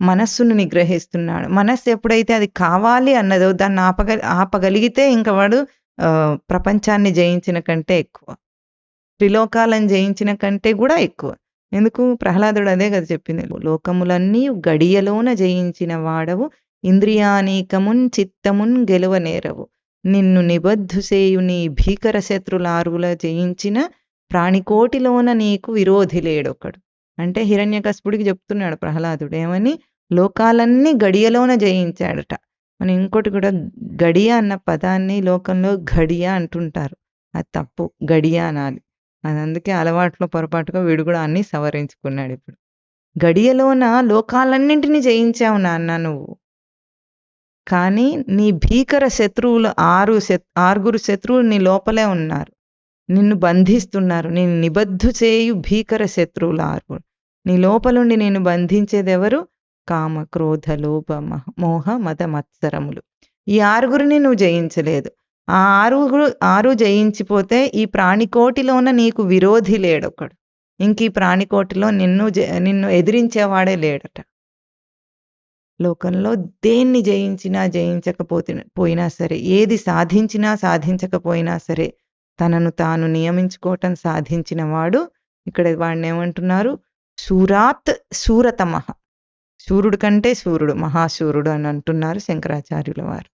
మనస్సును నిగ్రహిస్తున్నాడు. మనస్సు ఎప్పుడైతే అది కావాలి అన్నదో దాన్ని ఆపగ ఆపగలిగితే ఇంక వాడు ఆ, ప్రపంచాన్ని జయించిన కంటే ఎక్కువ. త్రిలోకాలను జయించిన కంటే కూడా ఎక్కువ. ఎందుకు? ప్రహ్లాదుడు అదే కదా చెప్పింది. లోకములన్నీ గడియలోన జయించిన వాడవు ఇంద్రియానీకమున్ చిత్తమున్ గెలువనేరవు నిన్ను నిబద్ధు సేయు నీ భీకర శత్రులారుల జయించిన ప్రాణికోటిలోన నీకు విరోధి లేడొకడు. అంటే హిరణ్యకశపుడికి చెప్తున్నాడు ప్రహ్లాదుడు ఏమని? లోకాలన్నీ గడియలోన జయించాడట. మనం ఇంకోటి కూడా గడియ అన్న పదాన్ని లోకంలో ఘడియ అంటుంటారు. అది తప్పు గడియ అనాలి. అది అందుకే అలవాట్లో పొరపాటుగా వీడు కూడా అన్ని సవరించుకున్నాడు ఇప్పుడు. గడియలోన లోకాలన్నింటినీ జయించావు నాన్న నువ్వు. కానీ నీ భీకర శత్రువులు ఆరు ఆరుగురు శత్రువులు నీ లోపలే ఉన్నారు. నిన్ను బంధిస్తున్నారు. నేను నిబద్ధు చేయు భీకర శత్రువులు ఆరుగురు. నీ లోపలుండి నేను బంధించేదెవరు? కామ క్రోధ లోభ మహ- మోహ మత మత్సరములు. ఈ ఆరుగురిని నువ్వు జయించలేదు. ఆ ఆరుగురు ఆరు జయించిపోతే ఈ ప్రాణికోటిలోన నీకు విరోధి లేడొకడు. ఇంక ఈ ప్రాణికోటిలో నిన్ను జ- నిన్ను ఎదిరించేవాడే లేడట. లోకంలో దేన్ని జయించినా జయించకపోతే పోయినా సరే ఏది సాధించినా సాధించకపోయినా సరే తనను తాను నియమించుకోవటం సాధించిన వాడు ఇక్కడ వాడిని ఏమంటున్నారు సూరాత్ సూరతమహ. సూర్యుడు కంటే సూర్యుడు మహాసూర్యుడు అని అంటున్నారు శంకరాచార్యుల వారు.